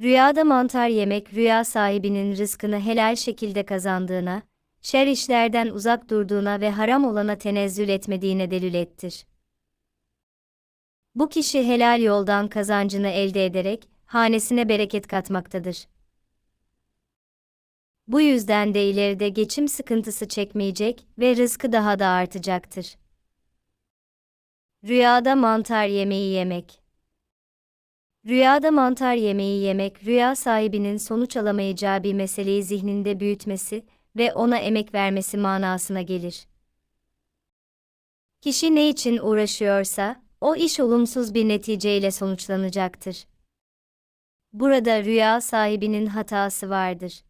Rüyada mantar yemek rüya sahibinin rızkını helal şekilde kazandığına, şer işlerden uzak durduğuna ve haram olana tenezzül etmediğine delil ettir. Bu kişi helal yoldan kazancını elde ederek, hanesine bereket katmaktadır. Bu yüzden de ileride geçim sıkıntısı çekmeyecek ve rızkı daha da artacaktır. Rüyada mantar yemeği yemek Rüyada mantar yemeği yemek, rüya sahibinin sonuç alamayacağı bir meseleyi zihninde büyütmesi ve ona emek vermesi manasına gelir. Kişi ne için uğraşıyorsa, o iş olumsuz bir neticeyle sonuçlanacaktır. Burada rüya sahibinin hatası vardır.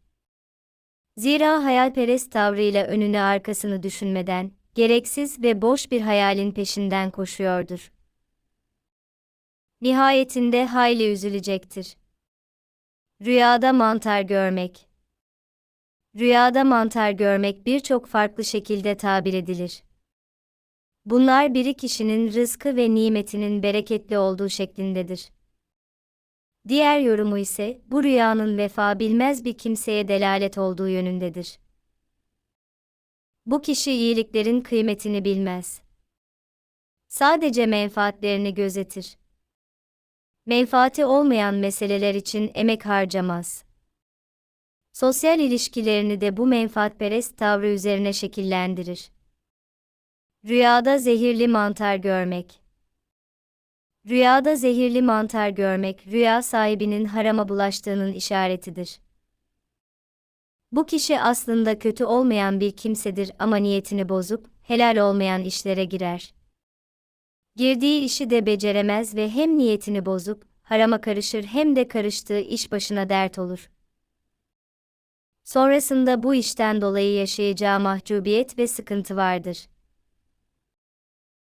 Zira hayalperest tavrıyla önünü arkasını düşünmeden, gereksiz ve boş bir hayalin peşinden koşuyordur. Nihayetinde hayli üzülecektir. Rüyada mantar görmek Rüyada mantar görmek birçok farklı şekilde tabir edilir. Bunlar biri kişinin rızkı ve nimetinin bereketli olduğu şeklindedir. Diğer yorumu ise bu rüyanın vefa bilmez bir kimseye delalet olduğu yönündedir. Bu kişi iyiliklerin kıymetini bilmez. Sadece menfaatlerini gözetir. Menfaati olmayan meseleler için emek harcamaz. Sosyal ilişkilerini de bu menfaatperest tavrı üzerine şekillendirir. Rüyada zehirli mantar görmek Rüyada zehirli mantar görmek, rüya sahibinin harama bulaştığının işaretidir. Bu kişi aslında kötü olmayan bir kimsedir ama niyetini bozup, helal olmayan işlere girer. Girdiği işi de beceremez ve hem niyetini bozup, harama karışır hem de karıştığı iş başına dert olur. Sonrasında bu işten dolayı yaşayacağı mahcubiyet ve sıkıntı vardır.